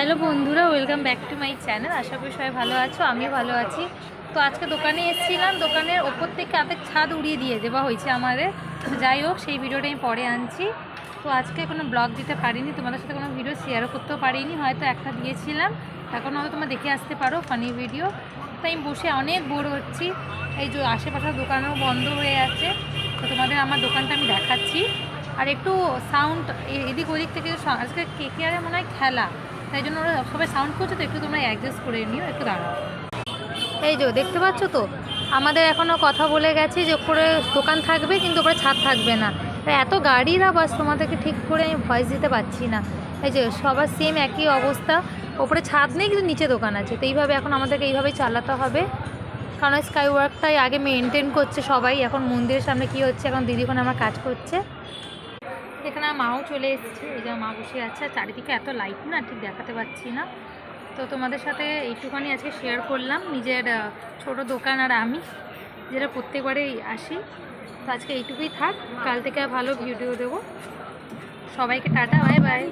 Hello বন্ধুরা, welcome back to my channel. আশা করি সবাই ভালো আছো, আমিও ভালো আছি। তো আজকে দোকানে এসেছিলাম, দোকানের ওপর থেকে আর্ধেক ছাদ উড়িয়ে দিয়ে দেওয়া হয়েছে আমাদের যাই হোক, সেই ভিডিওটা আমি পরে আনছি। তো আজকে কোনো ব্লগ দিতে পারিনি, তোমাদের সাথে কোনো ভিডিও শেয়ারও করতেও পারিনি, হয়তো একটা দিয়েছিলাম। এখন হয়তো তোমরা দেখে আসতে পারো ফানি ভিডিও তো আমি বসে অনেক বোর হচ্ছি। এই যে আশেপাশের দোকানও বন্ধ হয়ে আছে। তো তোমাদের আমার দোকানটা আমি দেখাচ্ছি। আর একটু সাউন্ড এদিক ওদিক থেকে আজকে কে কে আরে মনে হয় খেলা। তাই জন্য ওরা সবাই সাউন্ড করছে, তো একটু তোমরা অ্যাডজাস্ট করে নিও, একটু দাঁড়াও। এই যে, দেখতে পাচ্ছ তো? আমাদের এখনও কথা বলে গেছে যে উপরে দোকান থাকবে, কিন্তু ওপরে ছাদ থাকবে না। এত গাড়ির আওয়াজ তোমাদেরকে ঠিক করে আমি ভয়েস দিতে পারছি না। এই যে, সবার সেম একই অবস্থা। ওপরে ছাদ নেই, কিন্তু নিচে দোকান আছে। তো এইভাবে এখন আমাদেরকে এইভাবেই চালাতে হবে। কারণ স্কাই ওয়ার্কটাই আগে মেনটেন করছে সবাই। এখন মন্দিরের সামনে কি হচ্ছে? এখন দিদিখন আমার কাজ করছে। এখানে মাও চলে এসেছে, এই যে মা বসে আছে, আর চারিদিকে এত লাইট না, ঠিক দেখাতে পাচ্ছি না। তো তোমাদের সাথে এইটুখানি আজকে শেয়ার করলাম, নিজের ছোট দোকান আর আমি, যেটা প্রত্যেকবারেই আসি। তো আজকে এইটুকুই থাক, কাল থেকে ভালো ভিডিও দেবো। সবাইকে টাটা বাই বাই